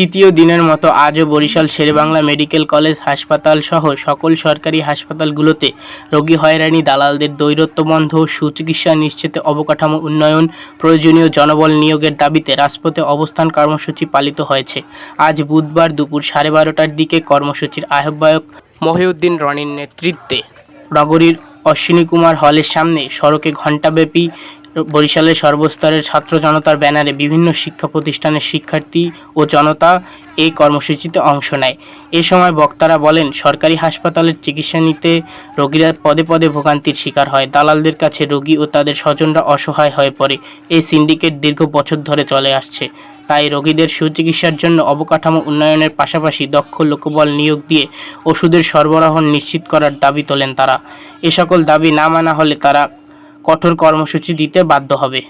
তৃতীয় দিনের মতো আজও বরিশাল শেরেবাংলা মেডিকেল কলেজ হাসপাতাল সহ সকল সরকারি হাসপাতালগুলোতে রোগী হয়রানি, দালালদের দৈরত্ব বন্ধ সুচিকিৎসা নিশ্চিতে অবকাঠামো উন্নয়ন প্রয়োজনীয় জনবল নিয়োগের দাবিতে রাজপথে অবস্থান কর্মসূচি পালিত হয়েছে। আজ বুধবার দুপুর সাড়ে বারোটার দিকে কর্মসূচির আহ্বায়ক মহিউদ্দিন রনির নেতৃত্বে নগরীর অশ্বিনী কুমার হলের সামনে সড়কে ঘণ্টাব্যাপী বরিশালের সর্বস্তরের ছাত্র জনতার ব্যানারে বিভিন্ন শিক্ষা প্রতিষ্ঠানের শিক্ষার্থী ও জনতা এই কর্মসূচিতে অংশ নেয়। এ সময় বক্তারা বলেন, সরকারি হাসপাতালের চিকিৎসা নিতে রোগীরা পদে পদে ভোগান্তির শিকার হয়। দালালদের কাছে রোগী ও তাদের স্বজনরা অসহায় হয়ে পড়ে। এই সিন্ডিকেট দীর্ঘ বছর ধরে চলে আসছে। তাই রোগীদের সুচিকিৎসার জন্য অবকাঠামো উন্নয়নের পাশাপাশি দক্ষ লোকবল নিয়োগ দিয়ে ওষুধের সরবরাহ নিশ্চিত করার দাবি তোলেন তারা। এ সকল দাবি না মানা হলে তারা কঠোর কর্মসূচি দিতে বাধ্য হবে।